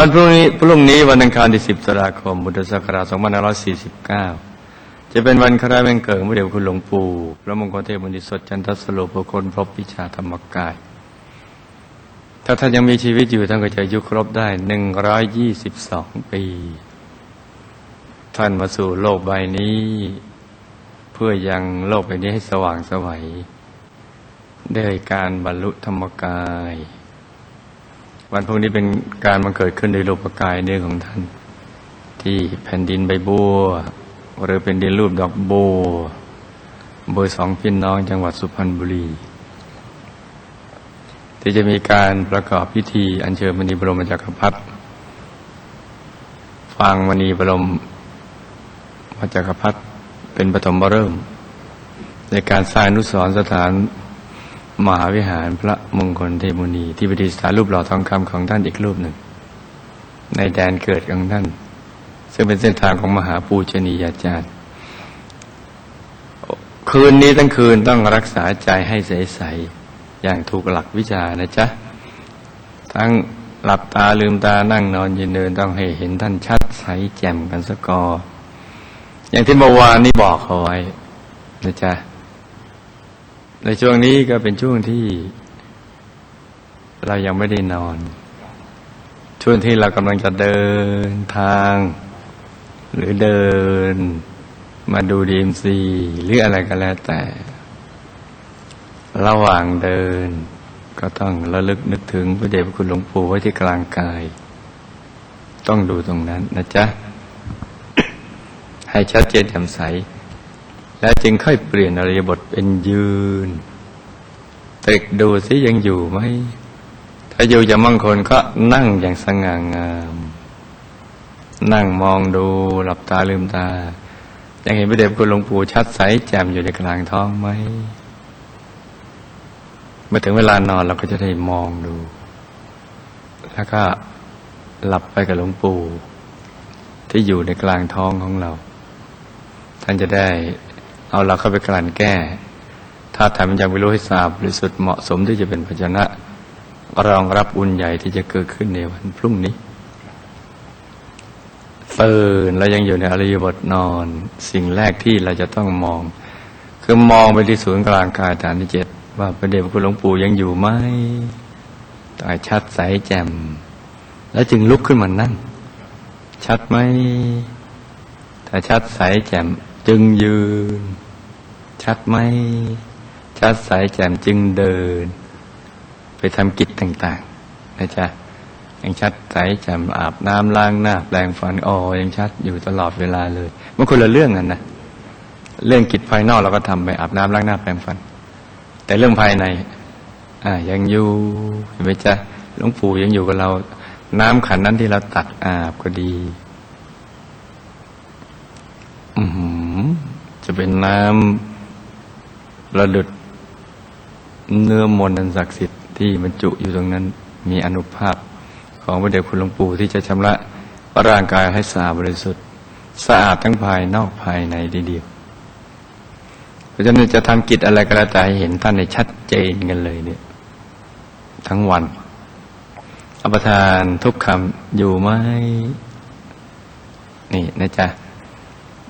วันพรุ่งนี้พรุ่งนี้วันอังคารที่ 10ตุลาคมพุทธศักราช2549 จะเป็นวันคล้ายวันเกิดพระเดชคุณหลวงปู่พระมงคลเทพบุญสดจันทสโลปคนพบวิชาธรรมกาย ถ้าท่านยังมีชีวิตอยู่ท่านก็จะอายุครบได้ 122 ปี ท่านมาสู่โลกใบนี้ เพื่อยังโลกใบนี้ให้สว่างไสวัยด้วยการบรรลุธรรมกาย วันพรุ่งนี้เป็นการบังเกิดขึ้นโดยรูปกายเนื้อของท่าน ที่แผ่นดินใบบัว หรือเป็นดินรูปดอกโบวเบอร์สองพี่น้องจังหวัดสุพรรณบุรี ที่จะมีการประกอบพิธีอัญเชิญมณีบรมจักรพรรดิฟังมณีบรมจักรพรรดิเป็นปฐมฤกษ์ในการสร้างนุสรสถาน มหาวิหารพระมงคลเทมุนีที่ประดิษฐานรูปหล่อทองคำของท่านอีกรูปหนึ่ง ในแดนเกิดของท่าน ซึ่งเป็นเส้นทางของมหาปูชนียาจารย์ คืนนี้ทั้งคืนต้องรักษาใจให้ใสๆอย่างถูกหลักวิชานะจ๊ะ ทั้งหลับตาลืมตานั่งนอนยืนเดินต้องให้เห็นท่านชัดใสแจ่มกันสกออย่างที่เมื่อวานนี้บอกเอาไว้นะจ๊ะ ในช่วงนี้ก็เป็นช่วงที่ เรายังไม่ได้นอน ช่วงที่เรากำลังจะเดินทาง หรือเดิน มาดูดีมซีหรืออะไรก็แล้วแต่ ระหว่างเดิน ก็ต้องระลึกนึกถึงพระเดชพระคุณหลวงปู่ไว้ที่กลางกาย ต้องดูตรงนั้นนะจ๊ะ ให้ชัดเจนแจ่มใส แล้วจึงค่อยเปลี่ยนอริยบทเป็นยืนตรึกดูสิยังอยู่ไหมถ้าอยู่จะมั่งคนก็นั่งอย่างสง่างาม นั่งมองดูหลับตาลืมตา ยังเห็นพระเดชคุณหลวงปู่ชัดใสแจ่มอยู่ในกลางท้องไหมเมื่อถึงเวลานอนเราก็จะได้มองดู แล้วก็หลับไปกับหลวงปู่ที่อยู่ในกลางท้องของเรา ท่านจะได้ เอาเราเข้าไปกลั่นแก้ถ้าทำอย่างไม่รู้ให้ทราบบริสุทธิ์เหมาะสมที่จะเป็นภาชนะรองรับอุ่นใหญ่ที่จะเกิดขึ้นในวันพรุ่งนี้ตื่นแล้วยังอยู่ในอริยบทนอน สิ่งแรกที่เราจะต้องมอง คือมองไปที่ศูนย์กลางกายฐานที่เจ็ดว่าพระเดชพระคุณหลวงปู่ยังอยู่ไหมตายชัดใสแจ่ม แล้วจึงลุกขึ้นมานั่งชัดไหมถ้าชัดใสแจ่ม จึงยืน ชัดไหม ชัดใสแจ่มจึงเดิน ไปทำกิจต่างๆนะจ๊ะยังชัดใสแจ่มอาบน้ำล้างหน้าแปรงฟันอ๋อยังชัดอยู่ตลอดเวลาเลยมันคนละเรื่องกันนะเรื่องกิจภายนอกเราก็ทำไปอาบน้ำล้างหน้าแปรงฟัน แต่เรื่องภายในอ่ายังอยู่เห็นไหมจ๊ะหลวงปู่ยังอยู่กับเรา น้ำขันนั้นที่เราตักอาบก็ดี อือหือจะ เป็นน้ำระดุดเนื้อมนต์อันศักดิ์สิทธิ์ที่บรรจุอยู่ตรงนั้นมีอนุภาพของพระเดชคุณหลวงปู่ที่จะชำระร่างกายให้สะอาดบริสุทธิ์ สะอาดทั้งภายนอกภายในทีเดียวเพราะฉะนั้นจะทำกิจอะไรก็แล้วแต่ให้เห็นท่านในชัดเจนกันเลยเนี่ยทั้งวันอภทานทุกคำอยู่ไหมนี่นะจ๊ะ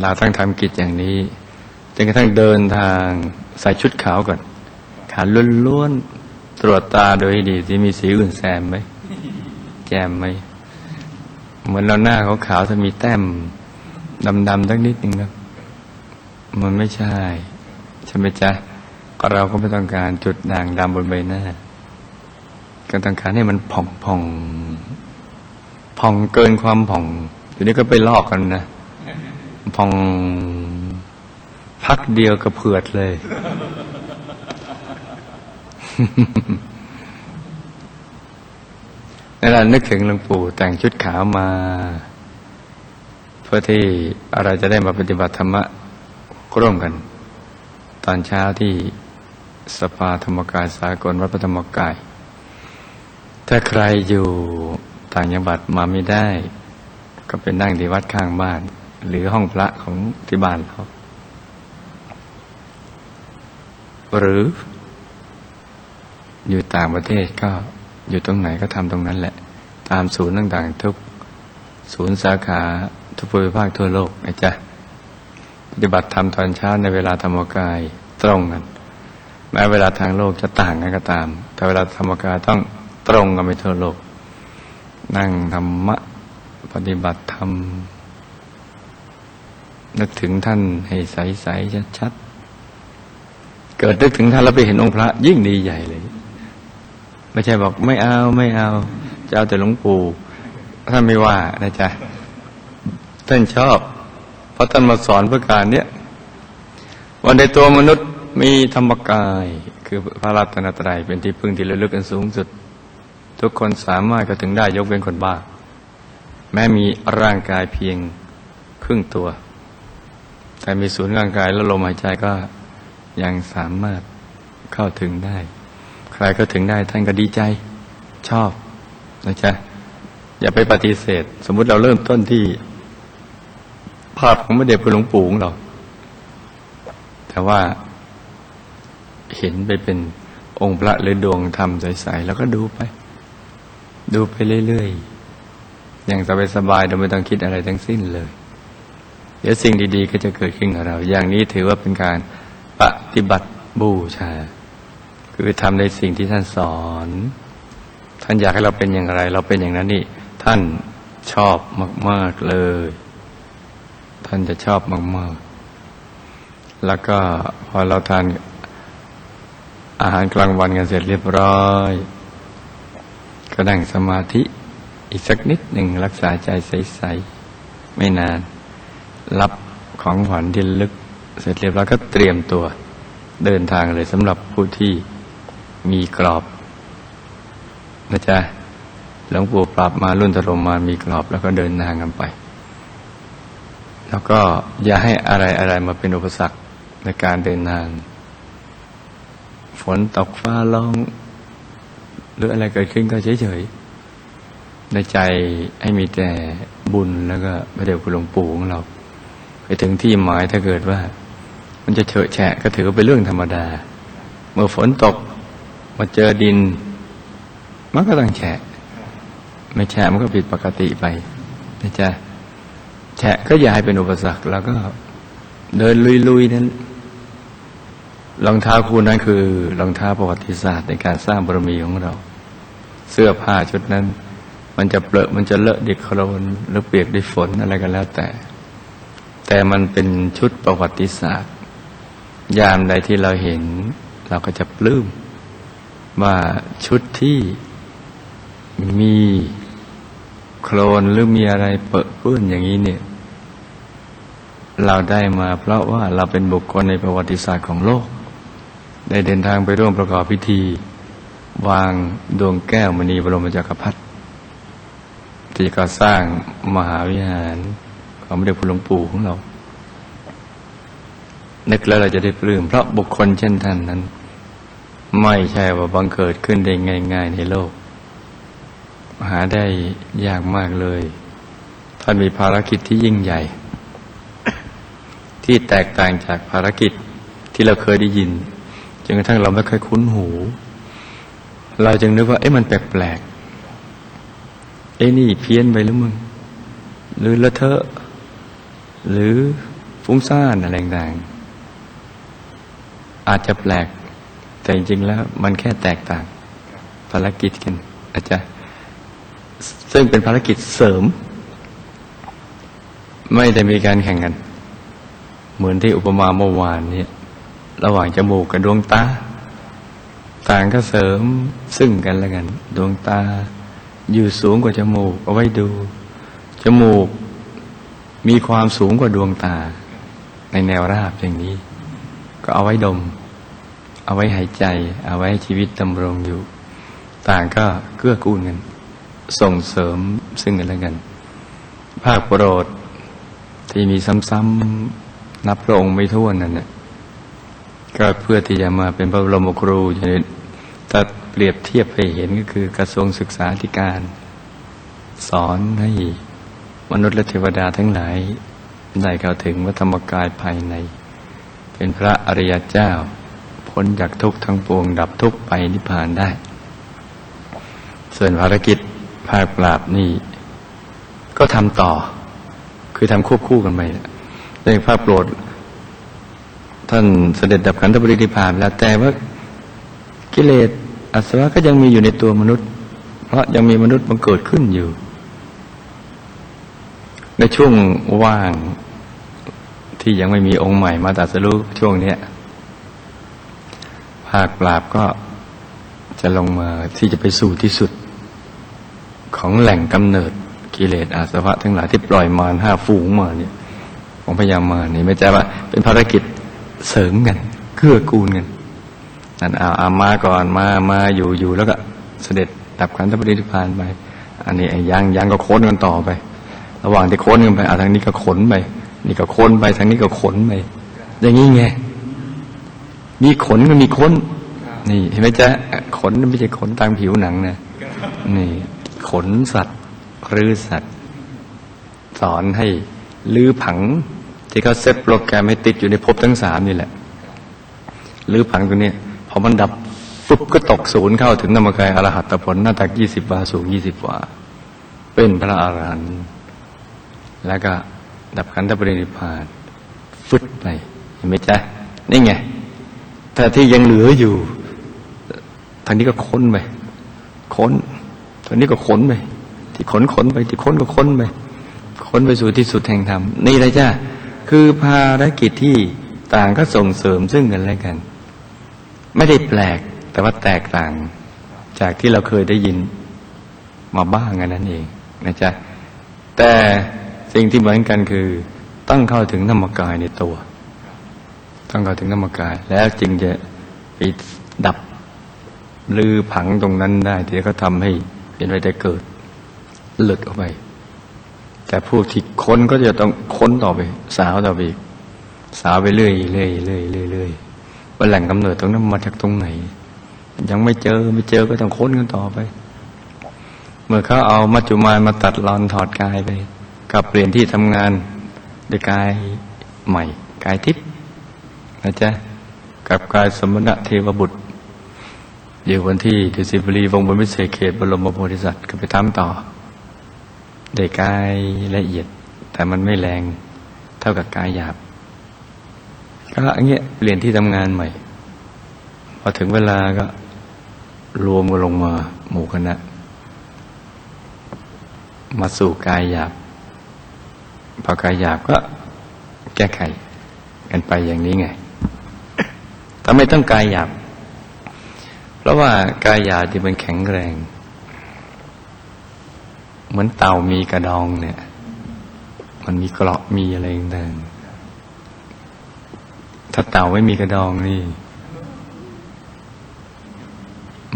เราต้องทำกิจอย่างนี้ จนกระทั่งเดินทางใส่ชุดขาวก่อนขาล้วนๆตรวจตาโดยดีที่มีสีอื่นแซมไหมแจมไหมเหมือนเราหน้าเขาขาวๆถ้ามีแต้มดำๆตั้งนิดหนึ่งนะมันไม่ใช่ ใช่ไหมจ๊ะก็เราก็ไม่ต้องการจุดด่างดำบนใบหน้าก็ต้องการให้มันผ่องผ่องผ่องเกินความผ่องทีนี้ก็ไปลอกกันนะพอง พักเดียวก็เผือดเลย นั่นแหละนึกถึงหลวงปู่แต่งชุดขาวมา เพื่อที่เราจะได้มาปฏิบัติธรรมะร่วมกัน ตอนเช้าที่สภาธรรมกายสากลวัดพระธรรมกาย ถ้าใครอยู่ต่างจังหวัดมาไม่ได้ ก็เป็นนั่งที่วัดข้างบ้าน หรือห้องพระของที่บ้านเขา หรือ อยู่ต่างประเทศก็อยู่ตรงไหนก็ทำตรงนั้นแหละ ตามศูนย์ต่างๆทุกศูนย์สาขาทุกภูมิภาคทั่วโลกนะจ๊ะปฏิบัติธรรมตอนเช้าในเวลาธรรมกายตรงกันแม้เวลาทางโลกจะต่างกันก็ตาม แต่เวลาธรรมกายต้องตรงกันไปทั่วโลก นั่งธรรมะปฏิบัติธรรมนึกถึงท่านให้ใสๆชัดๆ เกิดนึกถึงท่านแล้วไปเห็นองค์พระ ยิ่งดีใหญ่เลย ไม่ใช่บอกไม่เอาไม่เอาจะเอาแต่หลวงปู่ท่านไม่ว่านะจ๊ะท่านชอบ เพราะท่านมาสอนเพื่อการเนี้ยวันในตัวมนุษย์มีธรรมกาย คือพระรัตนตรัยเป็นที่พึ่งที่ระลึกอันสูงสุด ทุกคนสามารถก็ถึงได้ยกเว้นคนบ้า แม้มีร่างกายเพียงครึ่งตัว แต่มีศูนย์ร่างกายและลมหายใจก็ ยังสามารถเข้าถึงได้ ใครก็ถึงได้ท่านก็ดีใจชอบนะจ๊ะอย่าไปปฏิเสธ สมมุติเราเริ่มต้นที่ ภาพของพระเดชพระหลวงปู่ของเราแต่ว่าเห็นไปเป็นองค์พระหรือดวงธรรมใสๆแล้วก็ดูไป ดูไปเรื่อยๆ อย่างสบายๆโดยไม่ต้องคิดอะไรทั้งสิ้นเลย เดี๋ยวสิ่งดีๆ ก็จะเกิดขึ้นกับเรา อย่างนี้ถือว่าเป็นการ ปฏิบัติบูชา คือทำในสิ่งที่ท่านสอน ท่านอยากให้เราเป็นอย่างไร เราเป็นอย่างนั้นนี่ ท่านชอบมาก ๆ เลย ท่านจะชอบมาก ๆ แล้วก็พอเราทานอาหารกลางวันกันเสร็จเรียบร้อย ก็นั่งสมาธิอีกสักนิดหนึ่งรักษาใจใส ๆ ไม่นาน รับของขวัญที่ลึก เสร็จเรียบร้อยก็เตรียมตัวเดินทางเลยสำหรับผู้ที่มีกรอบนะจ๊ะหลวงปู่ปรับมารุ่นตรมมามีกรอบแล้วก็เดินทางกันไป แล้วก็อย่าให้อะไรอะไรมาเป็นอุปสรรคในการเดินทาง ฝนตกฟ้าร้อง หรืออะไรเกิดขึ้นก็เฉยๆในใจให้มีแต่บุญแล้วก็พระเดชคุณหลวงปู่ของเรา ไปถึงที่หมายถ้าเกิดว่า มันจะเฉอะแฉะก็ถือว่าเป็นเรื่องธรรมดา เมื่อฝนตกมาเจอดิน มันก็ต้องแฉะ ไม่แฉะมันก็ผิดปกติไปนะจ๊ะแฉะก็อย่าให้เป็นอุปสรรค แล้วก็เดินลุยๆนั้นรองเท้าคู่นั้นคือรองเท้าประวัติศาสตร์ในการสร้างบารมีของเรา เสื้อผ้าชุดนั้น มันจะเปลอะมันจะเลอะดิโคลนหรือเปียกด้วยฝนอะไรกันแล้วแต่ แต่มันเป็นชุดประวัติศาสตร์ ยามใดที่เราเห็น เราก็จะปลื้มว่าชุดที่มีโคลนหรือมีอะไรเปอะเปื้อนอย่างนี้เนี่ย เราได้มาเพราะว่าเราเป็นบุคคลในประวัติศาสตร์ของโลก ได้เดินทางไปร่วมประกอบพิธี วางดวงแก้วมณีบรมจักรพรรดิที่ก่อสร้างมหาวิหารของพระเดชพระหลวงปู่ของเรา นึกแล้วเราจะได้ปลื้มเพราะบุคคลเช่นท่านนั้น ไม่ใช่ว่าบังเกิดขึ้นได้ง่าย ๆ ในโลก หาได้ยากมากเลย ท่านมีภารกิจที่ยิ่งใหญ่ ที่แตกต่างจากภารกิจที่เราเคยได้ยินจนกระทั่งเราไม่เคยคุ้นหู เราจึงนึกว่า เอ๊ะมันแปลกๆเอ๊ะนี่เพี้ยนไปหรือมึง หรือละเทอะหรือฟุ้งซ่านอะไรต่างๆ อาจจะแปลก แต่จริงๆแล้วมันแค่แตกต่างภารกิจกัน อาจจะ ซึ่งเป็นภารกิจเสริม ไม่ได้มีการแข่งกัน เหมือนที่อุปมาเมื่อวานเนี่ยระหว่างจมูกกับดวงตา ต่างก็เสริมซึ่งกันและกัน ดวงตา อยู่สูงกว่าจมูก เอาไว้ดู จมูกมีความสูงกว่าดวงตา ในแนวราบอย่างนี้ ก็เอาไว้ดม เอาไว้หายใจ เอาไว้ชีวิตดำรงอยู่ ต่างก็เกื้อกูลกัน ส่งเสริมซึ่งกันและกัน ภาคโปรดที่มีซ้ำๆนับพระองค์ไม่ท้วนนั่นแหละก็เพื่อที่จะมาเป็นพระบรมครูอย่างนี้ถ้าเปรียบเทียบให้เห็นก็คือกระทรวงศึกษาธิการ สอนให้มนุษย์และเทวดาทั้งหลายได้เข้าถึงวัธรรมกายภายใน เป็นพระอริยเจ้า พ้นจากทุกข์ทั้งปวง ดับทุกข์ไปนิพพานได้ ส่วนภารกิจภาคปราบนี่ก็ทำต่อ คือทำควบคู่กันไปในภาคโปรด ท่านเสด็จดับขันธปรินิพพานแล้วแต่ว่ากิเลสอาสวะก็ยังมีอยู่ในตัวมนุษย์ เพราะยังมีมนุษย์มันเกิดขึ้นอยู่ ในช่วงว่างที่ยังไม่มีองค์ใหม่มาตัดสรู้ช่วงเนี้ย ภาคปราบก็จะลงมาที่จะไปสู่ที่สุด ของแหล่งกำเนิดกิเลสอาสวะ ทั้งหลายที่ปล่อยมารห้าฝูงมาเนี่ยของพยายามมานี่ไม่ใช่ว่า เป็นภารกิจเสริมกันเกื้อกูลกันนั่นเอาอามาก่อนมามาอยู่อยู่แล้วก็เสด็จดับขันธปรินิพานไป อันนี้ไอ้ยังยังก็ค้นกันต่อไป ระหว่างที่ค้นกันไปอาทางนี้ก็ขนไปนี่ก็ค้นไปทางนี้ก็ขนไปอย่างนี้ไง มีขนก็มีค้น นี่เห็นไหมจ๊ะขนไม่ใช่ขนตามผิวหนังนะนี่ ขนสัตว์รือสัตว์ สอนให้ลื้อผัง ที่เขาเซตโปรแกรมให้ติดอยู่ในภพทั้งสามนี่แหละลื้อผังตัวนี้พอมันดับปุ๊บก็ตกศูนย์เข้าถึงนามกายอรหัตผลหน้าตักยี่สิบวาสูงยี่สิบวาเป็นพระอรหันต์แล้วก็ดับขันธปรินิพพานฟึดไปเห็นไหมจ๊ะนี่ไง แต่ที่ยังเหลืออยู่ทางนี้ก็ค้นไปค้นทางนี้ก็ค้นไปที่ขนขนไปที่ค้นก็ค้นไปค้นไปสู่ที่สุดแห่งธรรมนี่เลยจ้าคือภารกิจที่ต่างก็ส่งเสริมซึ่งกันและกัน ไม่ได้แปลกแต่ว่าแตกต่าง จากที่เราเคยได้ยินมาบ้างกันนั่นเองนะจ๊ะแต่สิ่งที่เหมือนกันคือต้องเข้าถึงธรรมกายในตัว ต้องเข้าถึงธรรมกาย แล้วจึงจะไปดับลือผังตรงนั้นได้ที่เขาทำให้เป็นไปได้เกิดหลุดออกไป แต่พวกที่ค้นก็จะต้องค้นต่อไป สาวต่อไปอีกสาวไปเรื่อยเรื่อยเรื่อยเรื่อยเรื่อยว่าแหล่งกำเนิดตรงนั้นมาจากตรงไหน ยังไม่เจอไม่เจอก็ต้องค้นกันต่อไป เมื่อเขาเอามัจจุมานมาตัดรอนถอดกายไปกลับเปลี่ยนที่ทำงานด้วยกายใหม่ กายทิพย์ นะจ๊ะ กับกายสมณะเทวบุตร อยู่วันที่ดุสิตบุรีวงบนวิเศษเขตบรมโพธิสัตว์ก็ไปทำต่อได้กายละเอียด แต่มันไม่แรงเท่ากับกายหยาบ ก็อย่างเงี้ยเปลี่ยนที่ทำงานใหม่ พอถึงเวลาก็รวมกันลงมาหมู่คณะ มาสู่กายหยาบพอกายหยาบก็แก้ไขกันไปอย่างนี้ไง ทำไมต้องกายหยาบ เพราะว่ากายหยาบที่มันแข็งแรง เหมือนเต่ามีกระดองเนี่ย มันมีเกราะมีอะไรต่างๆถ้าเต่าไม่มีกระดองนี่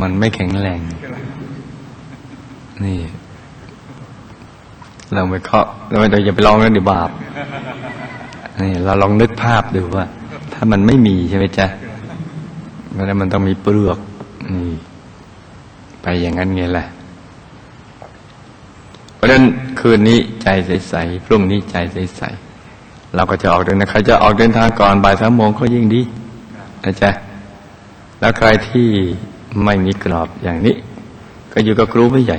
มันไม่แข็งแรง นี่ เราไปเคาะเราไม่ต้องอย่าไปลองกันเดี๋ยวบาปนี่เราลองนึกภาพดูว่า ถ้ามันไม่มีใช่ไหมจ๊ะ แล้วมันต้องมีเปลือกนี่ไปอย่างนั้นไงแหละเพราะฉะนั้นคืนนี้ใจใสๆพรุ่งนี้ใจใสๆเราก็จะออกเดินนะใครจะออกเดินทางก่อนบ่ายสามโมงก็ยิ่งดีนะจ๊ะแล้วใครที่ไม่มีกรอบอย่างนี้ ก็อยู่กับครูไม่ใหญ่